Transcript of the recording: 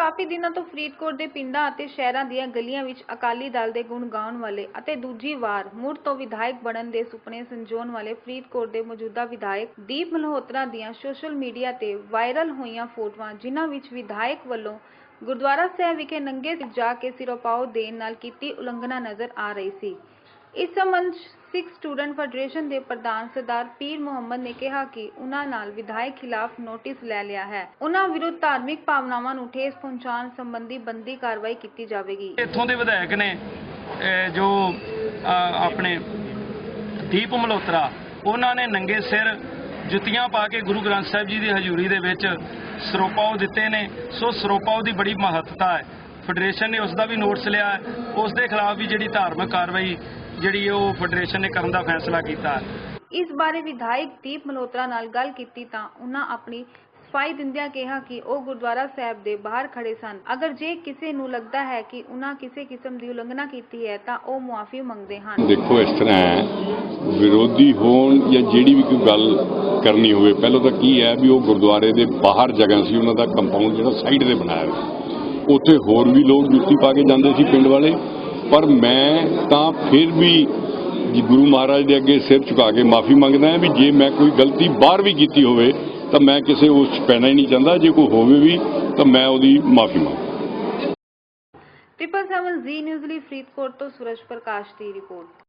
ਕਾਫੀ ਦਿਨਾਂ ਤੋਂ ਫਰੀਦਕੋਟ ਦੇ ਪਿੰਡਾਂ ਅਤੇ ਸ਼ਹਿਰਾਂ ਦੀਆਂ ਗਲੀਆਂ ਵਿੱਚ ਅਕਾਲੀ ਦਲ ਦੇ ਗੁਣ ਗਾਉਣ ਵਾਲੇ ਅਤੇ ਦੂਜੀ ਵਾਰ ਮੁੜ ਤੋਂ ਵਿਧਾਇਕ ਬਣਨ ਦੇ ਸੁਪਨੇ ਸੰਜੋਣ ਵਾਲੇ ਫਰੀਦਕੋਟ ਦੇ ਮੌਜੂਦਾ ਵਿਧਾਇਕ ਦੀਪ ਮਲਹੋਤਰਾ ਦੀਆਂ ਸੋਸ਼ਲ ਮੀਡੀਆ ਤੇ ਵਾਇਰਲ ਹੋਈਆਂ ਫੋਟੋਆਂ, ਜਿਨ੍ਹਾਂ ਵਿੱਚ ਵਿਧਾਇਕ ਵੱਲੋਂ ਗੁਰਦੁਆਰਾ ਸਾਹਿਬ ਵਿਖੇ ਨੰਗੇ ਜਾ ਕੇ ਸਿਰੋਪਾਓ ਦੇਣ ਨਾਲ ਕੀਤੀ ਉਲੰਘਣਾ ਨਜ਼ਰ ਆ ਰਹੀ ਸੀ। ਇਸ ਸੰਬੰਧ ਸਿੱਖ ਸਟੂਡੈਂਟ ਫੈਡਰੇਸ਼ਨ ਦੇ ਪ੍ਰਧਾਨ ਸਰਦਾਰ ਪੀਰ ਮੁਹੰਮਦ ਨੇ ਕਿਹਾ ਕਿ ਉਹਨਾਂ ਨਾਲ ਵਿਧਾਇਕ ਖਿਲਾਫ ਨੋਟਿਸ ਲੈ ਲਿਆ ਹੈ। ਉਹਨਾਂ ਵਿਰੁੱਧ ਧਾਰਮਿਕ ਭਾਵਨਾਵਾਂ ਨੂੰ ਠੇਸ ਪਹੁੰਚਾਉਣ ਸੰਬੰਧੀ ਬੰਦੀ ਕਾਰਵਾਈ ਕੀਤੀ ਜਾਵੇਗੀ। ਇੱਥੋਂ ਦੇ ਵਿਧਾਇਕ ਨੇ ਜੋ ਆਪਣੇ ਦੀਪ ਮਲਹੋਤਰਾ, ਉਹਨਾਂ ਨੇ ਨੰਗੇ ਸਿਰ ਜੁੱਤੀਆਂ ਪਾ ਕੇ ਗੁਰੂ ਗ੍ਰੰਥ ਸਾਹਿਬ ਜੀ ਦੀ ਹਜ਼ੂਰੀ ਦੇ ਵਿੱਚ ਸਰੋਪਾਓ ਦਿੱਤੇ ਨੇ। ਸੋ ਸਰੋਪਾਓ ਦੀ ਬੜੀ ਮਹੱਤਤਾ ਹੈ। ਫੈਡਰੇਸ਼ਨ ਨੇ ਉਸ ਦਾ ਵੀ ਨੋਟਿਸ ਲਿਆ ਹੈ। ਉਸ ਦੇ ਖਿਲਾਫ ਵੀ ਜਿਹੜੀ ਧਾਰਮਿਕ ਕਾਰਵਾਈ ਜਿਹੜੀ ਉਹ ਫੈਡਰੇਸ਼ਨ ਨੇ ਕਰਨ ਦਾ ਫੈਸਲਾ ਕੀਤਾ। ਇਸ ਬਾਰੇ ਵਿਧਾਇਕ ਦੀਪ ਮਲਹੋਤਰਾ ਨਾਲ ਗੱਲ ਕੀਤੀ ਤਾਂ ਉਹਨਾਂ ਆਪਣੀ ਸਫ਼ਾਈ ਦਿੰਦਿਆਂ ਕਿਹਾ ਕਿ ਉਹ ਗੁਰਦੁਆਰਾ ਸਾਹਿਬ ਦੇ ਬਾਹਰ ਖੜੇ ਸਨ। ਅਗਰ ਜੇ ਕਿਸੇ ਨੂੰ ਲੱਗਦਾ ਹੈ ਕਿ ਉਹਨਾਂ ਕਿਸੇ ਕਿਸਮ ਦੀ ਉਲੰਘਣਾ ਕੀਤੀ ਹੈ ਤਾਂ ਉਹ ਮੁਆਫੀ ਮੰਗਦੇ ਹਨ। ਦੇਖੋ ਇਸ ਤਰ੍ਹਾਂ ਹੈ ਵਿਰੋਧੀ ਹੋਣ ਜਾਂ ਜਿਹੜੀ ਵੀ ਕੋਈ ਗੱਲ ਕਰਨੀ ਹੋਵੇ ਪਹਿਲਾਂ ਤਾਂ ਕੀ ਹੈ ਵੀ ਉਹ ਗੁਰਦੁਆਰੇ ਦੇ ਬਾਹਰ ਜਗ੍ਹਾ ਸੀ ਉਹਨਾਂ ਦਾ ਕੰਪਾਊਂਡ ਜਿਹੜਾ ਸਾਈਡ ਤੇ ਬਣਾਇਆ ਹੋਇਆ ਉੱਥੇ ਹੋਰ ਵੀ ਲੋਕ ਜੁੱਤੀ ਪਾ ਕੇ ਜਾਂਦੇ ਸੀ ਪਿੰਡ ਵਾਲੇ। ਪਰ ਮੈਂ ਤਾਂ ਫਿਰ ਵੀ ਜੀ ਗੁਰੂ ਮਹਾਰਾਜ ਦੇ ਅੱਗੇ ਸਿਰ ਝੁਕਾ ਕੇ ਮਾਫੀ ਮੰਗਦਾ ਹਾਂ ਵੀ ਜੇ ਮੈਂ ਕੋਈ ਗਲਤੀ ਬਾਹਰ ਵੀ ਕੀਤੀ ਹੋਵੇ, ਤਾਂ ਮੈਂ ਕਿਸੇ ਉਸ 'ਚ ਪੈਣਾ ਹੀ ਨਹੀਂ ਚਾਹੁੰਦਾ। ਜੇ ਕੋਈ ਹੋਵੇ ਵੀ, ਤਾਂ ਮੈਂ ਉਹਦੀ ਮਾਫੀ ਮੰਗਦਾ ਟ੍ਰਿਪਲ ਸੈਵਨ ਜ਼ੀ ਨਿਊਜ਼ ਲਈ ਫਰੀਦਕੋਟ ਤੋਂ ਸੂਰਜ ਪ੍ਰਕਾਸ਼ ਦੀ ਰਿਪੋਰਟ।